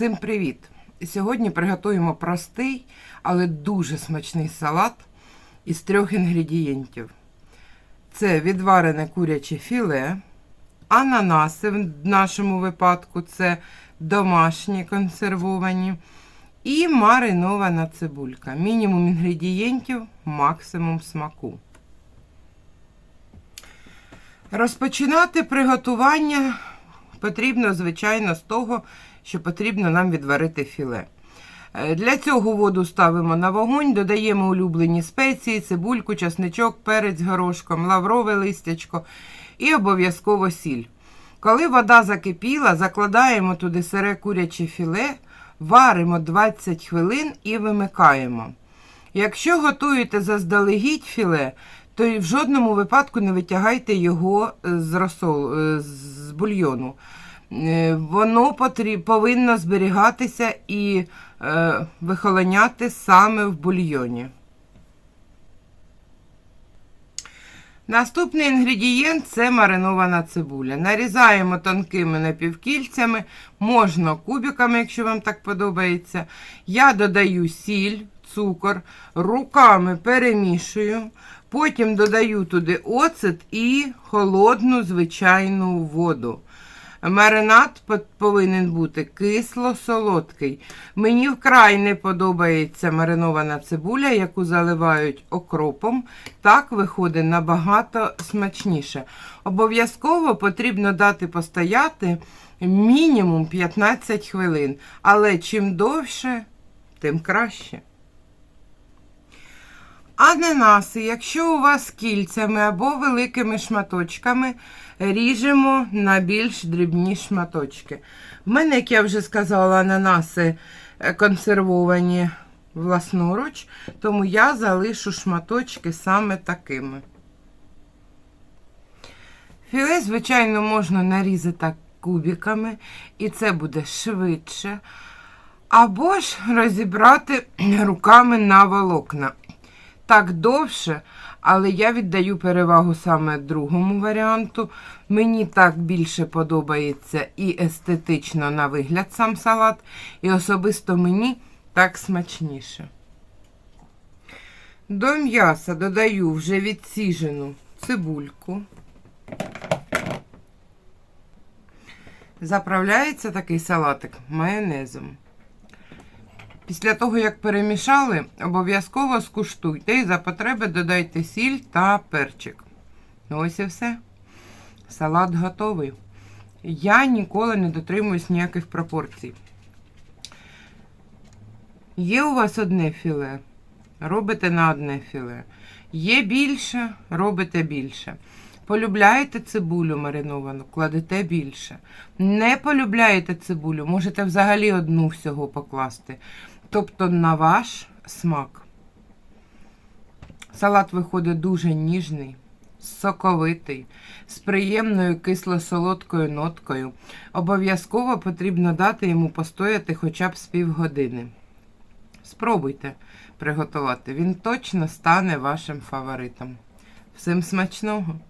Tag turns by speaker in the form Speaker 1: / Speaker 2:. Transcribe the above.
Speaker 1: Всім привіт! Сьогодні приготуємо простий, але дуже смачний салат із трьох інгредієнтів. Це відварене куряче філе, ананаси в нашому випадку це домашні консервовані, і маринована цибулька. Мінімум інгредієнтів, максимум смаку. Розпочинати приготування потрібно, звичайно, з того, що потрібно нам відварити філе. Е, Для цього воду ставимо на вогонь, додаємо улюблені спеції, цибульку, часничок, перець горошком, лаврове листячко і обов'язково сіль. Коли вода закипіла, закладаємо туди сире куряче філе, варимо 20 хвилин і вимикаємо. Якщо готуєте заздалегідь філе, то в жодному випадку не витягайте його з розсол, е, з бульйону. Е, Воно потрі- повинно зберігатися і е, вихолоняти саме в бульйоні. Наступний інгредієнт це маринована цибуля. Нарізаємо тонкими напівкільцями, можна кубиками, якщо вам так подобається. Я додаю сіль, цукор, руками перемішую, потім додаю туди оцет і холодну звичайну воду. Маринад повинен бути кисло-солодкий. Мені вкрай не подобається маринована цибуля, яку заливають окропом. Так виходить набагато смачніше. Обов'язково потрібно дати постояти мінімум 15 хвилин, але чим довше, тим краще. Ананаси, якщо у вас кільцями або великими шматочками, ріжемо на більш дрібні шматочки. В мене, як я вже сказала, ананаси е, консервовані власноруч, тому я залишу шматочки саме такими. Філе, звичайно, можна нарізати кубиками, і це буде швидше. Або ж розібрати руками на волокна так довше, але я віддаю перевагу саме другому варіанту. Мені так більше подобається і естетично на вигляд сам салат, і особисто мені так смачніше. До м'яса додаю вже відсіжену цибульку. Заправляється такий салатик майонезом. Після того, як перемішали, обов'язково скуштуйте і за потреби додайте сіль та перчик. Ось і все. Салат готовий. Я ніколи не дотримуюсь ніяких пропорцій. Є у вас одне філе, робите на одне філе. Є більше, робите більше. Полюбляєте цибулю мариновану, кладете більше. Не полюбляєте цибулю, можете взагалі одну всього покласти. Тобто на ваш смак. Салат виходить дуже ніжний, соковитий, з приємною кисло-солодкою ноткою. Обов'язково потрібно дати йому постояти хоча б з півгодини. Спробуйте приготувати, він точно стане вашим фаворитом. Всім смачного!